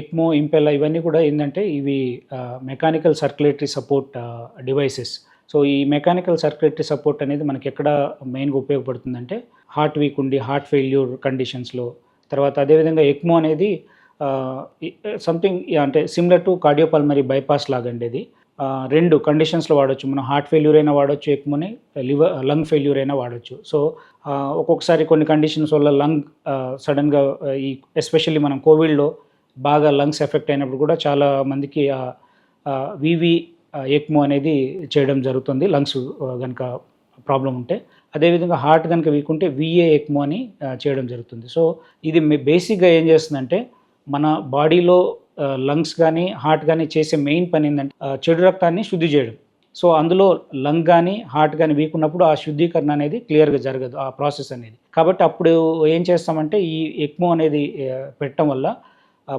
ECMO ఇంపెల్లా ఇవన్నీ కూడా ఏంటంటే ఇవి mechanical circulatory support devices so ఈ మెకానికల్ సర్క్యులేటరీ సపోర్ట్ అనేది మనకి ఎక్కడ మెయిన్గా ఉపయోగపడుతుందంటే హార్ట్ వీక్ ఉండి హార్ట్ ఫెయిల్యూర్ కండిషన్స్లో తర్వాత అదేవిధంగా ఎక్మో అనేది సంథింగ్ అంటే సిమిలర్ టు కార్డియోపల్మరీ బైపాస్ లాగండేది. ఇది రెండు కండిషన్స్లో వాడచ్చు. మనం హార్ట్ ఫెయిల్యూర్ అయినా వాడచ్చు ఎక్మోని లివర్ లంగ్ ఫెయిల్యూర్ అయినా వాడచ్చు. సో ఒక్కొక్కసారి కొన్ని కండిషన్స్ వల్ల లంగ్ సడన్గా ఈ ఎస్పెషల్లీ మనం కోవిడ్లో బాగా లంగ్స్ ఎఫెక్ట్ అయినప్పుడు కూడా చాలా మందికి వివి ఎక్మో అనేది చేయడం జరుగుతుంది లంగ్స్ కనుక ప్రాబ్లం ఉంటే. అదేవిధంగా హార్ట్ కనుక వీక్ ఉంటే విఏ ఎక్మో అని చేయడం జరుగుతుంది. సో ఇది బేసిక్గా ఏం చేస్తుందంటే మన బాడీలో లంగ్స్ కానీ హార్ట్ కానీ చేసే మెయిన్ పని ఏంటంటే చెడు రక్తాన్ని శుద్ధి చేయడం. సో అందులో లంగ్ కానీ హార్ట్ కానీ వీక్ ఉన్నప్పుడు ఆ శుద్ధీకరణ అనేది క్లియర్గా జరగదు ఆ ప్రాసెస్ అనేది. కాబట్టి అప్పుడు ఏం చేస్తామంటే ఈ ఎక్మో అనేది పెట్టడం వల్ల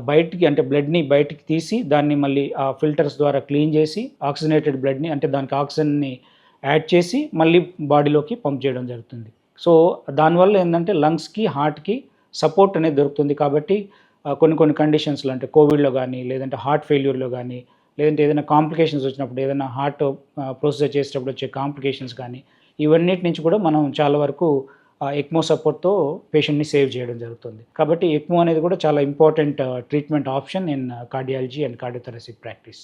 బయటికి అంటే బ్లడ్ని బయటికి తీసి దాన్ని మళ్ళీ ఆ ఫిల్టర్స్ ద్వారా క్లీన్ చేసి ఆక్సిజనేటెడ్ బ్లడ్ని అంటే దానికి ఆక్సిజన్ని యాడ్ చేసి మళ్ళీ బాడీలోకి పంప్ చేయడం జరుగుతుంది. సో దానివల్ల ఏంటంటే లంగ్స్కి హార్ట్కి సపోర్ట్ అనేది దొరుకుతుంది కాబట్టి కొన్ని కొన్ని కండిషన్స్లో అంటే కోవిడ్లో కానీ లేదంటే హార్ట్ ఫెయిల్యూర్లో కానీ లేదంటే ఏదైనా కాంప్లికేషన్స్ వచ్చినప్పుడు ఏదైనా హార్ట్ ప్రొసీజర్ చేసేటప్పుడు వచ్చే కాంప్లికేషన్స్ కానీ ఇవన్నిటి నుంచి కూడా మనం చాలా వరకు ఎక్మో సపోర్ట్తో పేషెంట్ని సేవ్ చేయడం జరుగుతుంది. కాబట్టి ఎక్మో అనేది కూడా చాలా important treatment option in cardiology and cardiothoracic practice